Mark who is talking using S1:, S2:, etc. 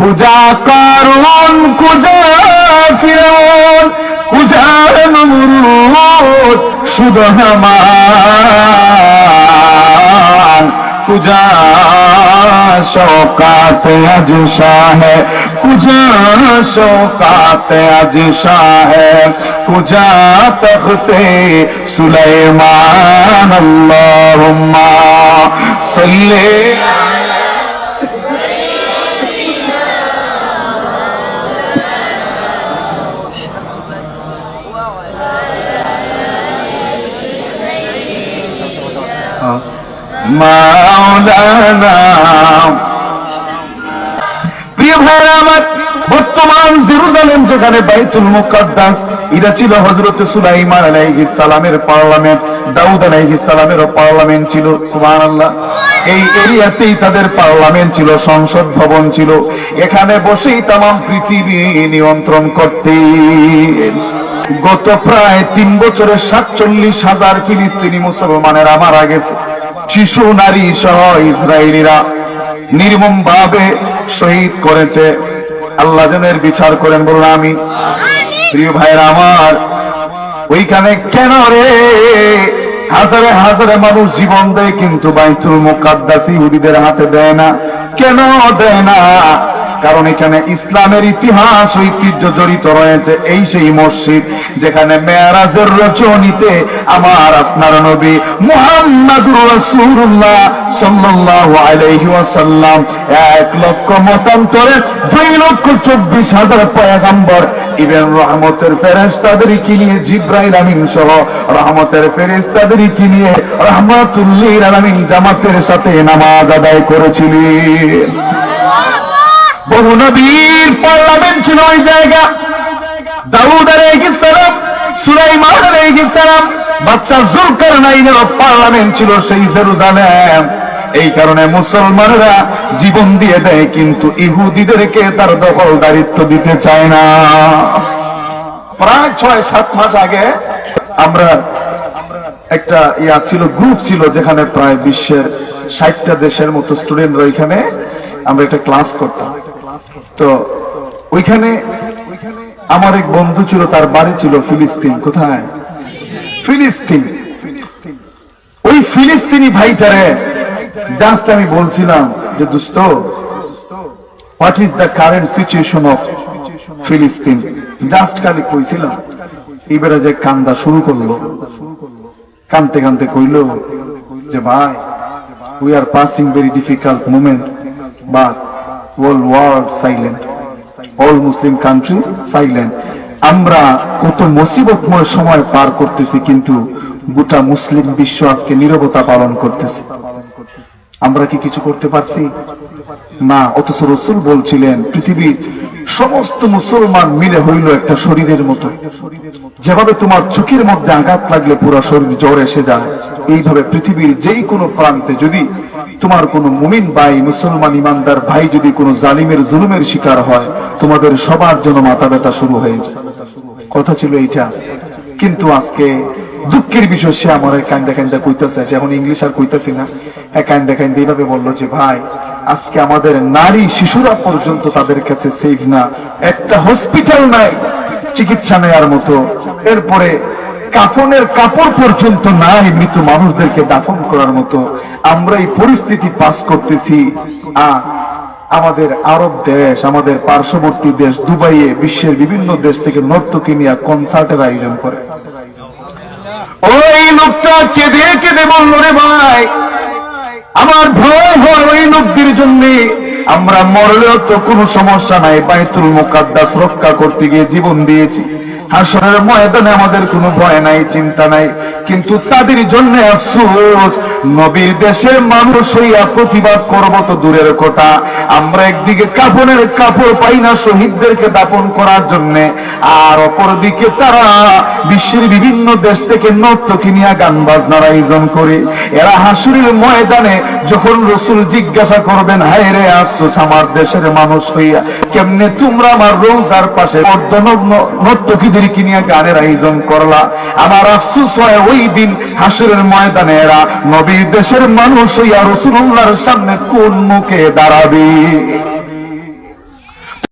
S1: কুজা কারুন কুজা ফিরন কুজা নমরুদ সুদহমান কুজা শোকাত আজ শাহ কুজা শোকাত আজ শাহ। কুজা তখতে সুলাইমান, আল্লাহুম্মা সাল্লি বর্তমান জেরুজালেম যেখানে বাইতুল মুকাদ্দাস, এটা ছিল সুলাইমান আলাইহিস সালামের পার্লামেন্ট, দাউদ আলাইহিস পার্লামেন্ট ছিল, সুবহানাল্লাহ। এই এরিয়াতেই তাদের পার্লামেন্ট ছিল, সংসদ ভবন ছিল। এখানে বসেই তাম পৃথিবী নিয়ন্ত্রণ করতেন। গত প্রায় তিন বছরে সাতচল্লিশ হাজার ফিলিস্তিনি মুসলমানেরা মারা গেছে। শিশু নারী সহ ইসরায়েলিরা নির্মম ভাবে শহীদ করেছে। আল্লাহ জনের বিচার করেন বলুন আমি প্রিয় ভাইরা আমার ওইখানে কেন রে? হাজারে হাজারে মানুষ জীবন দেয় কিন্তু বাইতুল মুকাদ্দাস ইহুদিদের হাতে দেয় না। কেন দেয় না? কারণ এখানে ইসলামের ইতিহাস, ঐতিহ্য জড়িত রয়েছে এই সেই মসজিদ, যেখানে মেয়ারাজের রচনীতে আমার আপনার নবী মুহাম্মাদুর রাসূলুল্লাহ সাল্লাল্লাহু আলাইহি ওয়াসাল্লাম এক লক্ষ মতান্তরে দুই লক্ষ চব্বিশ হাজার পয়গাম্বর, ইবেন রহমতের ফেরেশতাদের কি নিয়ে, জিব্রাইল আমিন সহ রহমতের ফেরেশতাদের কি নিয়ে রহমাতুল্লিল আলামিন জামাতের সাথে নামাজ আদায় করেছিলেন। বহু নবীর পার্লামেন্ট ছিল ওই জায়গা। দাউদ আলাইহিস সালাম, সুলাইমান আলাইহিস সালাম, বাদশা জুলকারনাইনের পার্লামেন্ট ছিল সেই জেরুজালেম। এই কারণে মুসলমানরা জীবন দিয়ে দেয়, কিন্তু ইহুদিদেরকে তার দখলদারিত্ব দিতে চায় না। প্রায় ছয়, সাত মাস আগে আমরা একটা ইয়া ছিল, গ্রুপ ছিল, যেখানে প্রায় বিশ্বের ষাটটা দেশের মতো স্টুডেন্টরা ওইখানে আমরা একটা ক্লাস করতাম। তো ওইখানে আমার এক বন্ধু ছিল, তার বাড়ি ছিল ফিলিস্তিন। কোথায়? ফিলিস্তিন। ওই ফিলিস্তিনি ভাইটারে জাস্ট আমি বলছিলাম যে, দোস্ত what is the current situation of ফিলিস্তিন? জাস্ট খালি কইছিলাম। এবারে যে কান্দা শুরু করল, কানতে কানতে কইল যে, ভাই we are passing very difficult moment but world world silent all Muslim countries silent আমরা কত মুসিবতময় সময় পার করতেছি, কিন্তু গোটা মুসলিম বিশ্ব আজকে নীরবতা পালন করতেছে। আমরা কি কিছু করতে পারছি? না, অথচ রসুল বলছিলেন, পৃথিবীর সমস্ত মুসলমান মিলে হইল একটা শরীরের মতো। যেভাবে তোমার চোখের মধ্যে আঘাত লাগলে পুরো শরীর জ্বর এসে যায়, এইভাবে পৃথিবীর যেই কোনো প্রান্তে যদি তোমার কোন মুমিন ভাই, মুসলমান ইমানদার ভাই যদি কোনো জালিমের জুলুমের শিকার হয়, তোমাদের সবার জন্য মাথা ব্যথা শুরু হয়েছে কথা ছিল এইটা। কিন্তু আজকে দুঃখের বিষয়, সে আমার কান্দা কান্দা কইতেছে, যে এখন ইংলিশ আর কইতেছি না। হ্যাঁ কান্দা কান্দা এইভাবে বলল যে, ভাই, আজকে আমাদের নারী শিশুরা পর্যন্ত তাদের কাছে সেফ না। একটা হসপিটাল নাই, চিকিৎসা নেওয়ার মতো। এরপরে কাফনের কাপড় পর্যন্ত নাই, মৃত মানুষদেরকে দাফন করার মতো। আমরা এই পরিস্থিতি পাস করতেছি আহ আমাদের আরব দেশ, আমাদের পার্শ্ববর্তী দেশ, দুবাইয়ে বিশ্বের বিভিন্ন দেশ থেকে নর্তকী নিয়ে কনসার্টের আয়োজন করে। ওই লোকটা কেঁদে কেঁদে বলল, রে ভাই, আমার ভয় হয় ওই লোকদের জন্য। আমরা মরলেও তো কোনো সমস্যা নাই, বাইতুল মুকাদ্দাস রক্ষা করতে গিয়ে জীবন দিয়েছি। হাসরের ময়দানে আমাদের কোনো ভয় নাই, চিন্তা নাই। কিন্তু তাদের জন্য আফসোস, নবীর দেশের মানুষ হইয়া প্রতিবাদ করব তো দূরের কথা। আমরা একদিকে কাপড়ের কাপড় পাই না শহীদদেরকে দাপন করার জন্য, আর অপরদিকে তারা বিশ্বের বিভিন্ন দেশ থেকে নর্তকী নিয়ে গান বাজনার আয়োজন করে। এরা হাসুরের ময়দানে যখন রসুল জিজ্ঞাসা করবেন, হায় রে আফসোস, আমার দেশের মানুষ হইয়া কেমনে তোমরা আমার রোজার পাশে অর্ধনগ্ন নর্তকীদেরকে নিয়ে গানের আয়োজন করলা। আমার আফসুস হয় ওই দিন হাসুরের ময়দানে এরা নবী দেশের মানুষ হইয়া রসুল্লাহর সামনে কোন মুখে দাঁড়াবে?